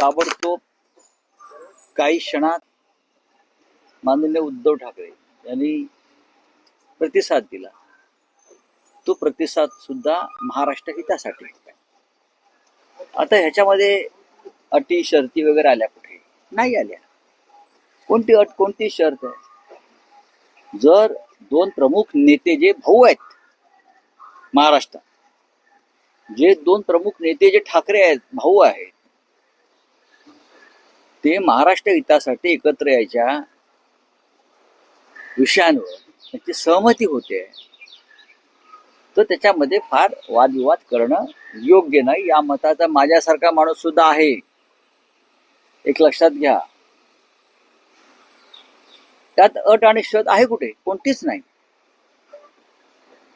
ताबडतोब काही क्षणात माननीय उद्धव ठाकरे यांनी प्रतिसाद दिला. तो प्रतिसाद सुद्धा महाराष्ट्र हितासाठी आता ह्याच्यामध्ये अटी शर्ती वगैरे आल्या कुठे? नाही आल्या. कोणती अट कोणती शर्त आहे? जर दोन प्रमुख नेते जे भाऊ आहेत महाराष्ट्रात जे दोन प्रमुख नेते जे ठाकरे आहेत भाऊ आहेत ते महाराष्ट्र हितासाठी एकत्र यायच्या विषयांवर त्यांची सहमती होते. तर त्याच्यामध्ये फार वादविवाद करणं योग्य नाही. या मताचा माझ्यासारखा माणूस सुद्धा आहे. एक लक्षात घ्या. त्यात अट आणि शत आहे कुठे? कोणतीच नाही.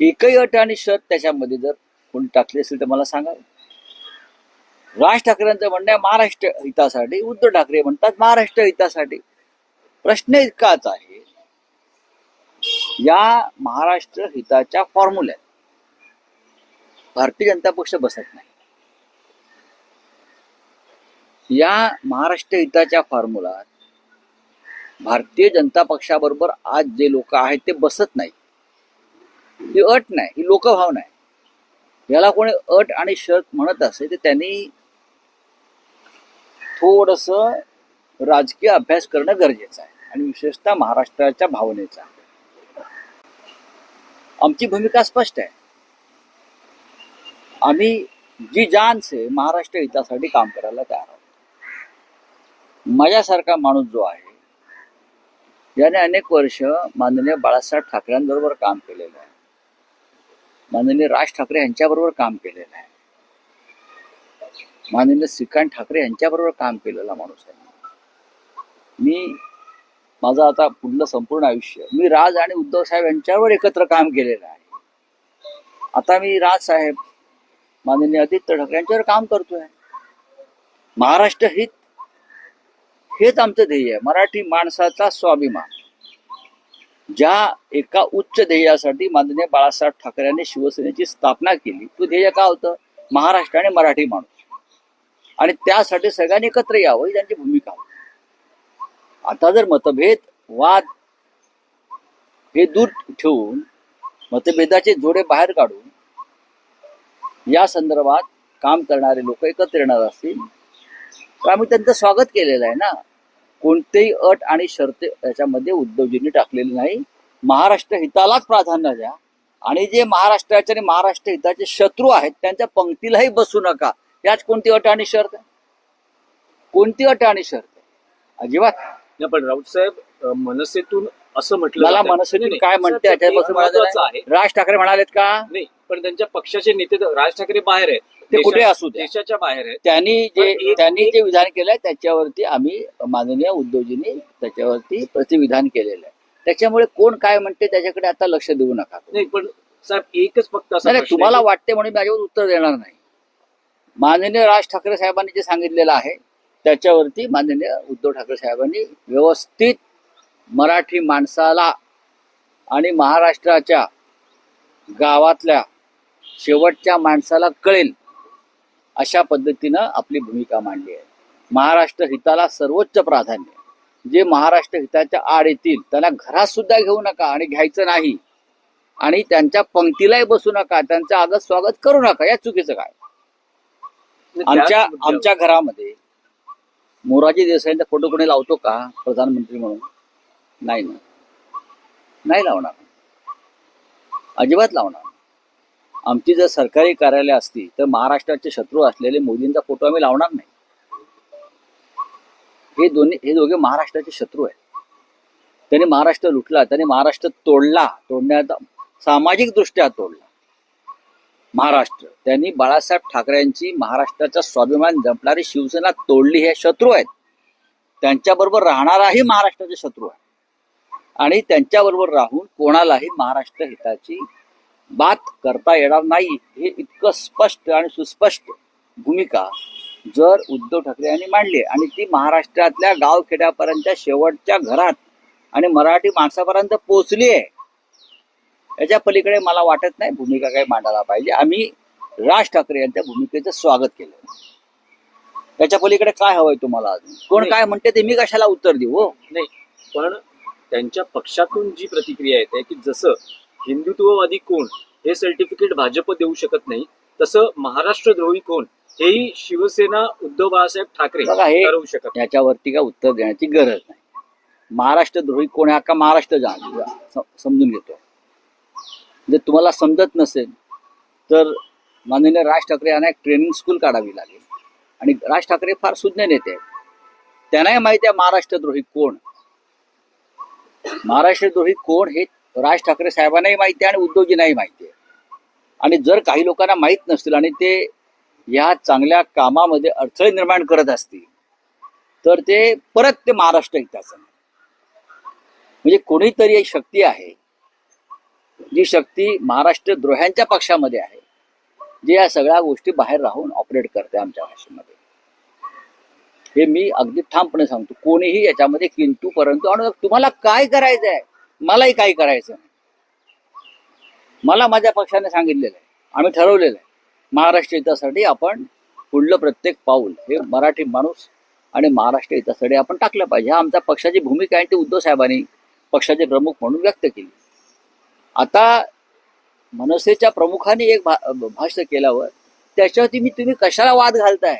एकही अट आणि शत त्याच्यामध्ये जर कोणी टाकली असेल तर मला सांगा. राज ठाकरेंचं म्हणणं आहे महाराष्ट्र हितासाठी उद्धव ठाकरे म्हणतात महाराष्ट्र हितासाठी. प्रश्न इतकाच आहे या महाराष्ट्र हिताच्या फॉर्म्युल्यात भारतीय जनता पक्ष बसत नाही. या महाराष्ट्र हिताच्या फॉर्म्युलात भारतीय जनता पक्षाबरोबर आज जे लोक आहेत ते बसत नाही ही अट नाही ही लोकभावना आहे याला कोणी अट आणि शर्त म्हणत असेल तर त्यांनी थोडस राजकीय अभ्यास करणं गरजेचं आहे आणि विशेषतः महाराष्ट्राच्या भावनेचा आमची भूमिका स्पष्ट आहे. आम्ही जी जान से महाराष्ट्र हितासाठी काम करायला तयार आहोत. माझ्यासारखा माणूस जो आहे याने अनेक वर्ष माननीय बाळासाहेब ठाकरेंबरोबर काम केलेलं आहे. माननीय राज ठाकरे यांच्याबरोबर काम केलेलं आहे. माननीय श्रीकांत ठाकरे यांच्याबरोबर काम केलेला माणूस आहे. मी माझं आता पुढलं संपूर्ण आयुष्य मी राज आणि उद्धव साहेब यांच्यावर एकत्र काम केलेलं आहे. आता मी राज साहेब माननीय आदित्य ठाकरे यांच्यावर काम करतोय. महाराष्ट्र हित हेच आमचं ध्येय आहे. मराठी माणसाचा स्वाभिमान ज्या एका उच्च ध्येयासाठी माननीय बाळासाहेब ठाकरे यांनी शिवसेनेची स्थापना केली तो ध्येय का होतं? महाराष्ट्र आणि मराठी माणूस. आणि त्यासाठी सगळ्यांनी एकत्र यावं ही त्यांची भूमिका आता जर मतभेद वाद हे दूर ठेवून मतभेदाचे जोडे बाहेर काढून या संदर्भात काम करणारे लोक एकत्र येणार असतील तर आम्ही त्यांचं स्वागत केलेलं आहे ना. कोणतेही अट आणि शर्त याच्यामध्ये उद्धवजींनी टाकलेली नाही. महाराष्ट्र हितालाच प्राधान्य द्या. आणि जे महाराष्ट्राचे आणि महाराष्ट्र हिताचे शत्रू आहेत त्यांच्या पंक्तीलाही बसू नका. यात कोणती अट आणि शर्त आहे? कोणती अट आणि शर्त आहे? अजिबात. पण राऊत साहेब मनसेतून असं म्हटलं मला. मनसेतून. काय म्हणते राज ठाकरे म्हणालेत का? नाही पण त्यांच्या पक्षाचे नेते राज ठाकरे बाहेर आहेत. ते कुठे असू. देशाच्या बाहेर आहेत. त्यांनी जे त्यांनी जे विधान केलंय त्याच्यावरती आम्ही माननीय उद्धवजींनी त्याच्यावरती प्रतिविधान केलेलं आहे. त्याच्यामुळे कोण काय म्हणते त्याच्याकडे आता लक्ष देऊ नका. नाही पण साहेब एकच फक्त तुम्हाला वाटते म्हणून मी याच्यावर उत्तर देणार नाही. माननीय राज ठाकरे साहेबांनी जे सांगितलेलं आहे त्याच्यावरती माननीय उद्धव ठाकरे साहेबांनी व्यवस्थित मराठी माणसाला आणि महाराष्ट्राच्या गावातल्या शेवटच्या माणसाला कळेल अशा पद्धतीनं आपली भूमिका मांडली आहे. महाराष्ट्र हिताला सर्वोच्च प्राधान्य जे महाराष्ट्र हिताच्या आड येतील त्यांना घरात सुद्धा घेऊ नका आणि घ्यायचं नाही. आणि त्यांच्या पंक्तीलाही बसू नका त्यांचं आगत स्वागत करू नका या चुकीचं काय? आमच्या आमच्या घरामध्ये मोराजी देसाईंचा फोटो कोणी लावतो का? प्रधानमंत्री म्हणून? नाही ना. नाही लावणार. अजिबात लावणार. आमची जर सरकारी कार्यालय असती तर महाराष्ट्राचे शत्रू असलेले मोदींचा फोटो आम्ही लावणार नाही. हे दोन्ही हे दोघे महाराष्ट्राचे शत्रू आहेत. त्यांनी महाराष्ट्र लुटला त्यांनी महाराष्ट्र तोडला तोडण्याचा सामाजिक दृष्ट्या तोडला. महाराष्ट्र. त्यांनी बाळासाहेब ठाकरेंची महाराष्ट्राचा स्वाभिमान जपणारी शिवसेना तोडली हे शत्रू आहेत. त्यांच्याबरोबर राहणाराही महाराष्ट्राचे शत्रू आहे आणि त्यांच्याबरोबर राहून कोणालाही महाराष्ट्र हिताची बात करता येणार नाही हे इतकं स्पष्ट आणि सुस्पष्ट भूमिका जर उद्धव ठाकरे यांनी मांडली आणि ती महाराष्ट्रातल्या गावखेड्यापर्यंतच्या शेवटच्या घरात आणि मराठी माणसापर्यंत पोहोचली आहे याच्या पलीकडे मला वाटत नाही भूमिका काही मांडायला पाहिजे. आम्ही राज ठाकरे यांच्या भूमिकेचं स्वागत केलं. त्याच्या पलीकडे काय हवंय तुम्हाला अजून? कोण. काय म्हणते ते मी कशाला उत्तर देऊ हो? नाही पण त्यांच्या पक्षातून जी प्रतिक्रिया येते की जसं हिंदुत्ववादी कोण हे सर्टिफिकेट भाजप देऊ शकत नाही तसं महाराष्ट्रद्रोही कोण हेही शिवसेना उद्धव बाळासाहेब ठाकरे हे- ठरवू शकत. याच्यावरती काय उत्तर देण्याची गरज नाही. महाराष्ट्र द्रोही कोण आहे का महाराष्ट्र समजून घेतो. जर तुम्हाला समजत नसेल तर माननीय राज ठाकरे यांना एक ट्रेनिंग स्कूल काढावी लागेल. आणि राज ठाकरे फार सुज्ञ नेते आहेत. त्यांनाही माहिती आहे महाराष्ट्रद्रोही कोण. महाराष्ट्रद्रोही कोण हे राज ठाकरे साहेबांनाही माहिती आहे आणि उद्धवजींनाही माहिती आहे. आणि जर काही लोकांना माहीत नसतील आणि ते या चांगल्या कामामध्ये अडथळे निर्माण करत असतील तर ते परत ते महाराष्ट्र हिताचं म्हणजे कोणीतरी एक शक्ती आहे जी शक्ती महाराष्ट्र द्रोह्यांच्या पक्षामध्ये आहे जे या सगळ्या गोष्टी बाहेर राहून ऑपरेट करते आमच्या भाषेमध्ये. हे मी अगदी ठामपणे सांगतो. कोणीही याच्यामध्ये किंतू परंतु आणि तुम्हाला काय करायचं आहे मलाही काही करायचं नाही. मला माझ्या पक्षाने सांगितलेलं आहे. आम्ही ठरवलेलं आहे. महाराष्ट्र हितासाठी आपण पुढलं प्रत्येक पाऊल हे मराठी माणूस आणि महाराष्ट्र हितासाठी आपण टाकलं पाहिजे. हा आमच्या पक्षाची भूमिका आहे ती उद्धव साहेबांनी पक्षाचे प्रमुख म्हणून व्यक्त केली. आता मनसेच्या प्रमुखाने एक भा भाष्य केल्यावर त्याच्यावरती मी तुम्ही कशाला वाद घालताय?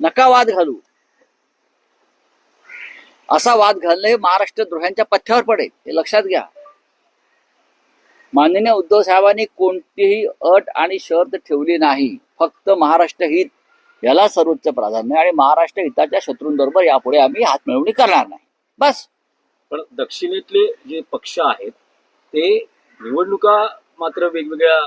नका वाद घालू. असा वाद घालणं हे महाराष्ट्र द्रोह्यांच्या पथ्यावर पडेल हे लक्षात घ्या. माननीय उद्धव साहेबांनी कोणतीही अट आणि शर्त ठेवली नाही. फक्त महाराष्ट्र हित याला सर्वोच्च प्राधान्य आणि महाराष्ट्र हिताच्या शत्रूंबरोबर यापुढे आम्ही हात मिळवणी करणार नाही. बस. पण दक्षिणेतले जे पक्ष आहेत ते निवडणुका मात्र वेगवेगळ्या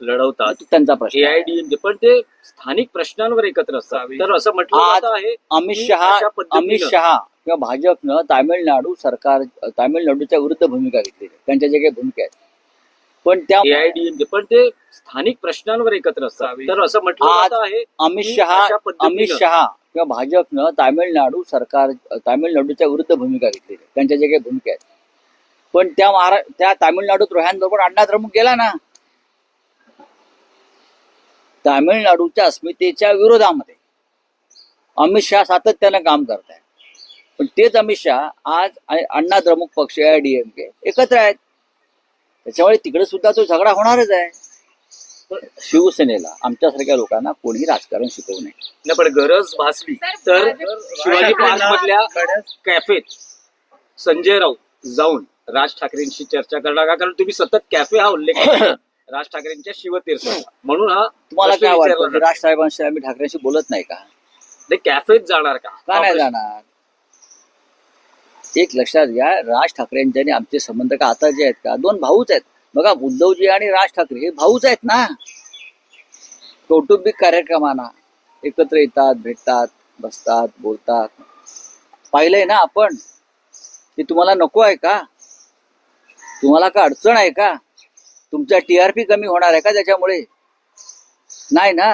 लढवतात. त्यांचा प्रश्न. एआयडीएमके पण ते स्थानिक प्रश्नांवर एकत्र असतात. तर असं म्हटलं आहे अमित शहा अमित शहा किंवा भाजपनं तामिळनाडू सरकार तामिळनाडूच्या विरुद्ध भूमिका घेतलेली आहे. त्यांच्या ज्या काही भूमिका आहेत. पण त्या एआयडीएमके पण ते स्थानिक प्रश्नांवर एकत्र असतात. तर असं म्हटलं आहे अमित शहा अमित शहा किंवा भाजपनं तामिळनाडू सरकार तामिळनाडूच्या विरुद्ध भूमिका घेतलेली आहे. त्यांच्या ज्या काही भूमिका आहेत. पण त्या महारा त्या तामिळनाडू द्रोह्यांबरोबर अण्णा द्रमुक गेला ना तामिळनाडूच्या अस्मितेच्या विरोधामध्ये अमित शहा सातत्यानं काम करत आहे पण तेच अमित शहा आज अण्णा द्रमुक पक्ष डीएमके एकत्र आहेत. त्याच्यामुळे तिकडे सुद्धा तो झगडा होणारच आहे. पण शिवसेनेला आमच्यासारख्या लोकांना कोणी राजकारण शिकवू नये. नाही पण गरज भासली. तर शिवाजी पार्क मधल्या कॅफेत संजय राऊत जाऊन राज ठाकरेंशी चर्चा करणार का कारण तुम्ही सतत कॅफे हा उल्लेख. राज ठाकरेंच्या शिवतीर्थ. म्हणून हा तुम्हाला प्रश्न काय वाटतं विचारला की राज साहेबांशी आम्ही ठाकरेंशी बोलत नाही का? ते कॅफेत जाणार का? का नाही जाणार? एक लक्षात घ्या राज ठाकरेंचे आणि आमचे संबंध का आता जे आहेत का दोन भाऊच आहेत. बघा उद्धवजी आणि राज ठाकरे हे भाऊच आहेत ना. कौटुंबिक कार्यक्रमांना एकत्र येतात भेटतात बसतात बोलतात. पाहिलंय ना आपण? ते तुम्हाला नको आहे का? तुम्हाला का अडचण आहे का? तुमचा टीआरपी कमी होणार आहे का त्याच्यामुळे? नाही ना?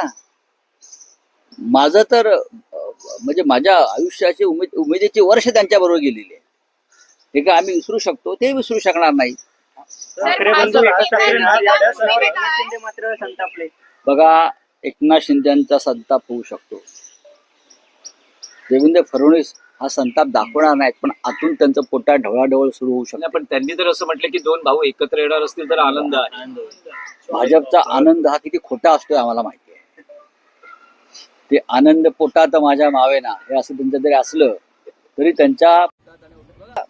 माझं तर म्हणजे माझ्या आयुष्याची उमेद उमेदीची वर्ष त्यांच्याबरोबर गेलेली आहे. हे का आम्ही विसरू शकतो? ते विसरू शकणार नाही. लढ्यासह एकनाथ शिंदे मात्र संतापले. बघा एकनाथ शिंदेचा संताप होऊ शकतो. देवेंद्र फडणवीस हा संताप दाखवणार नाहीत पण आतून त्यांचं पोटात ढवळाढवळ सुरू होऊ शकतो. पण त्यांनी तर असं म्हटलं की दोन भाऊ एकत्र येणार असतील तर आनंद आहे. भाजपचा आनंद हा किती खोटा असतोय आम्हाला माहिती आहे. ते आनंद पोटात माझ्या मावेना हे असं त्यांचं जरी असलं तरी त्यांच्या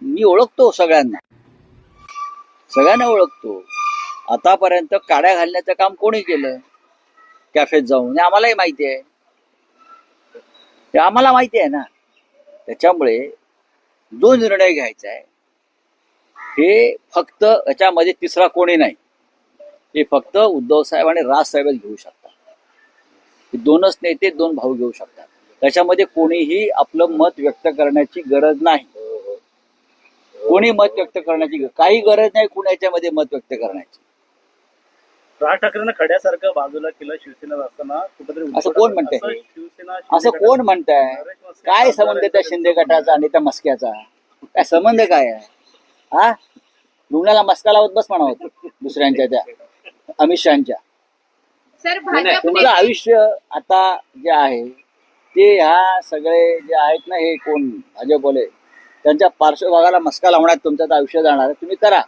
मी ओळखतो सगळ्यांना. सगळ्यांना ओळखतो. आतापर्यंत काड्या घालण्याचं काम कोणी केलं? कॅफेत जाऊन. हे आम्हालाही माहिती आहे. ते आम्हाला माहिती आहे ना. त्याच्यामुळे जो निर्णय घ्यायचा आहे हे फक्त याच्यामध्ये तिसरा कोणी नाही. हे फक्त उद्धव साहेब आणि राज साहेबच घेऊ शकतात. हे दोनच नेते दोन भाऊ घेऊ शकतात. त्याच्यामध्ये कोणीही आपलं मत व्यक्त करण्याची गरज नाही. कोणी मत व्यक्त करण्याची काही गरज नाही कुणाच्यामध्ये मत व्यक्त करण्याची. राज ठाकरेंना खड्यासारखं बाजूला केलं शिवसेना असताना कुठेतरी असं कोण म्हणतंय? असं कोण म्हणताय? काय संबंध त्या शिंदे गटाचा आणि त्या मस्क्याचा? काय संबंध काय आहे? हा? रुग्णाला मस्का लावत बस म्हणावं दुसऱ्यांच्या त्या अमित शहाच्या. तुमचं आयुष्य आता जे आहे ते ह्या सगळे जे आहेत ना हे कोण? भाजपवाले त्यांच्या पार्श्वभागाला मस्का लावण्यात तुमचं आयुष्य जाणार आहे. तुम्ही करा.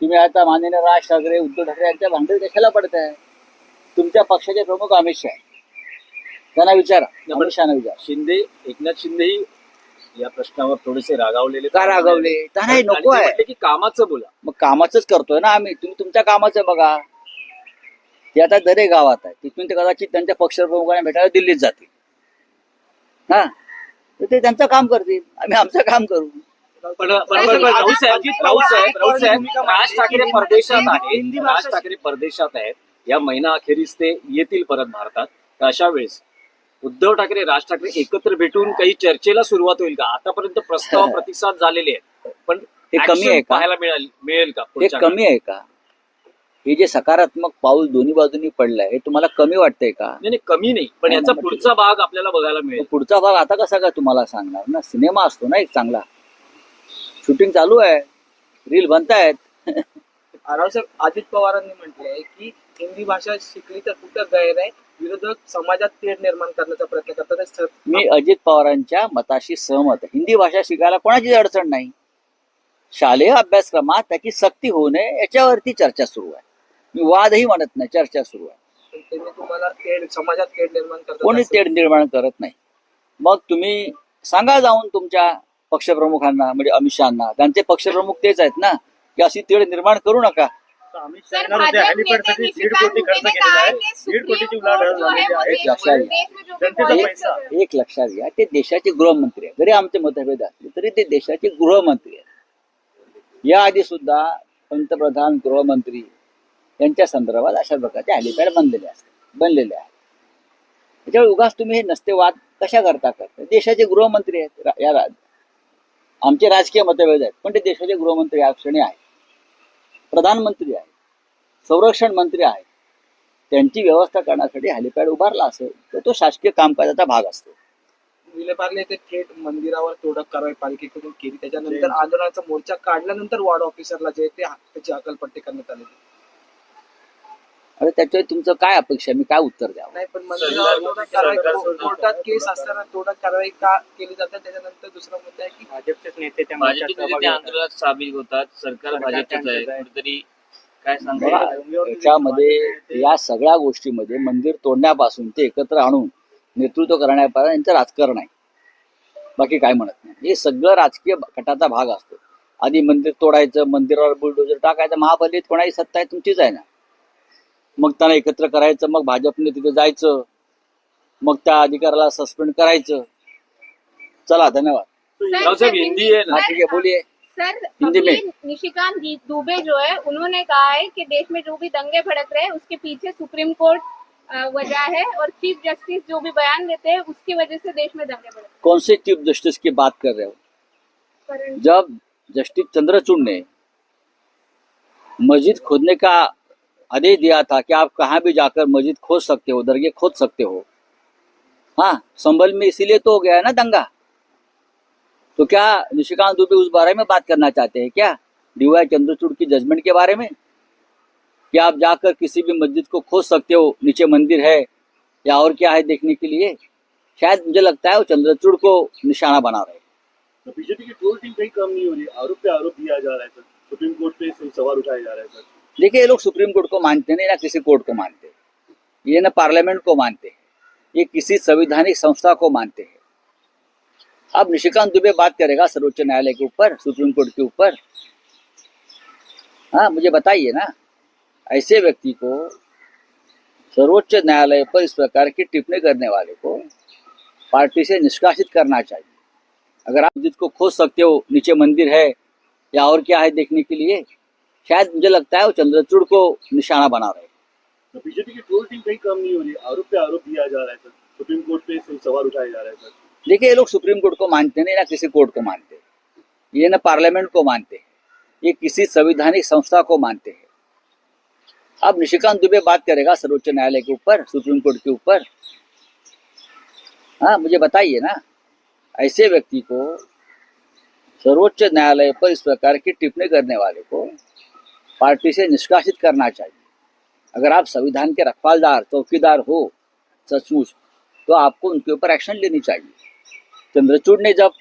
तुम्ही आता माननीय राज ठाकरे उद्धव ठाकरे यांच्या भांडण कशाला पडताय? तुमच्या पक्षाचे प्रमुख अमित शहा. आहे. त्यांना विचारा शहाना विचारा. शिंदे एकनाथ शिंदेही या प्रश्नावर थोडेसे रागावलेले का रागावले? त्यांना हे आणि नको आहे. की कामाचं बोला. मग कामाचंच करतोय ना आम्ही. तुम्ही तुमच्या कामाचं बघा. ते आता दरे गावात आहे. तिथून ते कदाचित त्यांच्या पक्षप्रमुखांना भेटायला दिल्लीत जातील. हा? तर ते त्यांचं काम करतील. आम्ही आमचं काम करू. पण राऊत साहेब राऊत साहेब राज ठाकरे परदेशात आहेत. राज ठाकरे परदेशात आहेत. या महिना अखेरीस ते येतील परत भारतात. तर अशा वेळेस उद्धव ठाकरे राज ठाकरे एकत्र भेटून काही चर्चेला सुरुवात होईल का? आतापर्यंत प्रस्ताव प्रतिसाद झालेले आहेत. पण हे कमी आहे का? पाहायला मिळेल मिळेल का हे कमी आहे का? हे जे सकारात्मक पाऊल दोन्ही बाजूनी पडलंय हे तुम्हाला कमी वाटतंय का? नाही नाही, कमी नाही. पण याचा पुढचा भाग आपल्याला बघायला मिळेल. पुढचा भाग आता कसा काय तुम्हाला सांगणार ना? सिनेमा असतो ना एक चांगला. शूटिंग चालू आहे. रील बनतायत. रावसाहेब अजित पवारांनी म्हटलंय की हिंदी भाषा शिकली तर कुठं गैर आहे? विरोधक समाजात तेढ निर्माण करण्याचा प्रयत्न करतात. सर- मी अजित पवारांच्या मताशी सहमत आहे. हिंदी भाषा शिकायला कोणाचीच अडचण नाही. शालेय अभ्यासक्रमात त्याची सक्ती होऊ नये याच्यावरती चर्चा सुरू आहे. मी वादही म्हणत नाही चर्चा सुरू आहे. तुम्हाला समाजात तेढ निर्माण कोणीच तेढ निर्माण करत नाही. मग तुम्ही सांगा जाऊन तुमच्या पक्षप्रमुखांना म्हणजे अमित शहाना. त्यांचे पक्षप्रमुख तेच आहेत ना की अशी तेढ निर्माण करू नका. सर शहा येणार होते भाजप हेलिपॅडसाठी नेते दीड निशिकांत कोटी दुबे खर्च ने केलेला कहा आहे. है कि दीड सुप्रीम कोटीची कोर्ट उलाढाल जो है झालेली वो आहे देश लक्षात घ्या. देश में जो भी जनतेचा पॉलिटिक्स पैसा. चल रहा है एक लक्षात घ्या. ते देशाचे गृहमंत्री आहेत. जरी आमचे मतभेद असले तरी ते देशाचे गृहमंत्री आहेत. याआधी सुद्धा पंतप्रधान गृहमंत्री यांच्या संदर्भात अशा प्रकारचे हेलिपॅड बनलेले असतात. बनलेले आहेत. त्याच्यामुळे उगाच तुम्ही हे नसते वाद कशा करता करता? देशाचे गृहमंत्री आहेत. रा- या रा- आमचे राजकीय मतभेद आहेत. पण ते देशाचे गृहमंत्री या क्षणी आहेत. प्रधानमंत्री आहेत संरक्षण मंत्री आहेत त्यांची व्यवस्था करण्यासाठी हेलिपॅड उभारला असेल तर तो शासकीय कामकाजाचा भाग असतो. विलेपार्ले येथे थेट मंदिरावर तोडक कारवाई पालिकेकडून केली. त्याच्यानंतर आंदोलनाचा मोर्चा काढल्यानंतर वॉर्ड ऑफिसरला जे ते त्याची अकलपट्टी करण्यात आली अरे त्याच्यावर तुमचं काय अपेक्षा? मी काय उत्तर द्यावं नाही पण मंदिरावर तोडक कारवाई को- कोर्टात केस असताना तोडक कारवाई का केली जाते त्याच्यानंतर दुसरा मुद्दा आहे की भाजपचेच नेते त्या भाजपचे मोर्चात नेते सहभागी होतात. आंदोलनात सामील होतात सरकार सरकार भाजपचंच आहे. कुठेतरी काय सांगता बघा, येईल? याच्यामध्ये या सगळ्या गोष्टीमध्ये मंदिर तोडण्यापासून ते एकत्र आणून नेतृत्व करण्यापर्यंत यांचं राजकारण आहे बाकी काय म्हणत नाही हे सगळं राजकीय कटाचा भाग असतो आधी मंदिर तोडायचं मंदिरावर बुलडोजर टाकायचं महापालिकेत कोणाची सत्ता आहे तुमचीच आहे ना मग त्यांना एकत्र करायचं मग भाजपने तिथे जायचं मग त्या अधिकाऱ्याला सस्पेंड करायचं. चला धन्यवाद. रावसाहेब हिंदी है ना? हाँ ठीक है बोलिए सर हिंदी में। निशिकांत दुबे जो है उन्होंने कहा है कि देश में जो भी दंगे भड़क रहे हैं उसके पीछे सुप्रीम कोर्ट वजह है और चीफ जस्टिस जो भी बयान देते हैं उसकी वजह से देश में दंगे भड़क कौन से चीफ जस्टिस की बात कर रहे हो? जब जस्टिस चंद्रचूड़ ने मस्जिद खोदने का आदेश दिया था कि आप कहाँ भी जाकर मस्जिद खोज सकते हो, दरगाह खोद सकते हो। हाँ संभल में इसीलिए तो हो गया है ना दंगा। तो क्या निशिकांत दुबे उस बारे में बात करना चाहते हैं क्या? डीवाई चंद्रचूड़ की जजमेंट के बारे में? कि आप जाकर किसी भी मस्जिद को खोज सकते हो, नीचे मंदिर है या और क्या है देखने के लिए? शायद मुझे लगता है वो चंद्रचूड़ को निशाना बना रहे तो बीजेपी की ट्रोल टीम कहीं कम नहीं हो रही? आरोप पे आरोप दिया जा रहा है सर। सुप्रीम कोर्ट पे सवाल उठाया जा रहे हैं सर। देखिए, ये लोग सुप्रीम कोर्ट को मानते नहीं, ना किसी कोर्ट को मानते। ये ना पार्लियामेंट को मानते हैं। ये किसी संवैधानिक संस्था को मानते हैं। अब निशिकांत दुबे बात करेगा सर्वोच्च न्यायालय के ऊपर, सुप्रीम कोर्ट के ऊपर। हाँ मुझे बताइए ना, ऐसे व्यक्ति को सर्वोच्च न्यायालय पर इस प्रकार की टिप्पणी करने वाले को पार्टी से निष्कासित करना चाहिए। अगर आप जिसको खोज सकते हो, नीचे मंदिर है या और क्या है देखने के लिए शायद मुझे लगता है वो चंद्रचूड़ को निशाना बना रहे तो बीजेपी की ट्रोल टीम कहीं कम नहीं हो रही आरोप पे आरोप दिया जा रहा है सर। सुप्रीम कोर्ट पे सवाल उठाए जा रहे हैं सर। देखिए ये लोग सुप्रीम कोर्ट को मानते नहीं ना किसी कोर्ट को मानते। ये ना पार्लियामेंट को मानते हैं। ये किसी संवैधानिक संस्था को मानते हैं। अब निशिकांत दुबे बात करेगा सर्वोच्च न्यायालय के ऊपर सुप्रीम कोर्ट के ऊपर। हाँ मुझे बताइए ना ऐसे व्यक्ति को सर्वोच्च न्यायालय पर इस प्रकार की टिप्पणी करने वाले को पार्टी से निष्कासित करना चाहिए। अगर आप संविधान के रखवालदार चौकीदार हो सचमुच तो आपको उनके ऊपर एक्शन लेनी चाहिए। चंद्रचूड़ ने जब